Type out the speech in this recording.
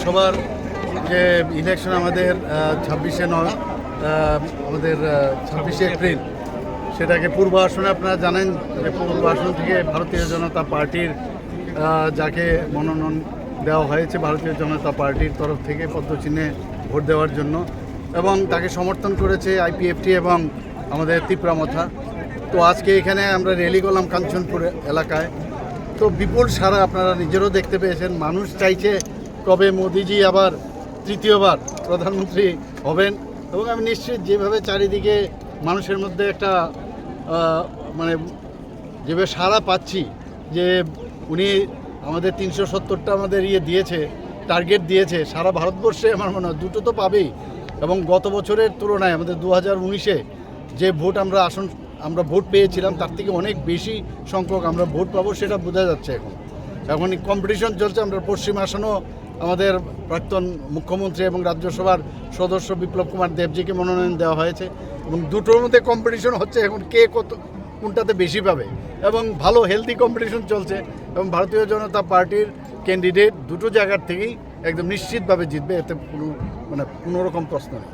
লোকসভার যে ইলেকশন আমাদের ছাব্বিশে নয় আমাদের ছাব্বিশে এপ্রিল, সেটাকে পূর্ব আসনে আপনারা জানেন, যে পূর্ব আসন থেকে ভারতীয় জনতা পার্টির যাকে মনোনয়ন দেওয়া হয়েছে ভারতীয় জনতা পার্টির তরফ থেকে পদ্মচিহ্নে ভোট দেওয়ার জন্য, এবং তাকে সমর্থন করেছে আইপিএফটি এবং আমাদের তিপ্রামথা তো আজকে এখানে আমরা র্যালি করলাম কাঞ্চনপুর এলাকায়। তো বিপুল সারা আপনারা নিজেরও দেখতে পেয়েছেন, মানুষ চাইছে কবে মোদিজি আবার তৃতীয়বার প্রধানমন্ত্রী হবেন? এবং আমি নিশ্চিত যেভাবে চারিদিকে মানুষের মধ্যে একটা মানে যেভাবে সারা পাচ্ছি যে উনি আমাদের তিনশো সত্তরটা আমাদের ইয়ে দিয়েছে টার্গেট দিয়েছে, সারা ভারতবর্ষে আমার মনে হয় দুটো তো পাবেই। এবং গত বছরের তুলনায় আমাদের দু হাজার উনিশে যে ভোট আমরা আসন, আমরা ভোট পেয়েছিলাম, তার থেকে অনেক বেশি সংখ্যক আমরা ভোট পাবো সেটা বোঝা যাচ্ছে এখন। এখন কম্পিটিশন চলছে। আমরা পশ্চিম আসনও আমাদের প্রাক্তন মুখ্যমন্ত্রী এবং রাজ্যসভার সদস্য বিপ্লব কুমার দেবজিকে মনোনয়ন দেওয়া হয়েছে এবং দুটোর মধ্যে কম্পিটিশন হচ্ছে এখন কে কত, কোনটাতে বেশি পাবে। এবং ভালো হেলদি কম্পিটিশন চলছে এবং ভারতীয় জনতা পার্টির ক্যান্ডিডেট দুটো জায়গার থেকেই একদম নিশ্চিতভাবে জিতবে, এতে কোনো মানে কোনো রকম প্রশ্ন নেই।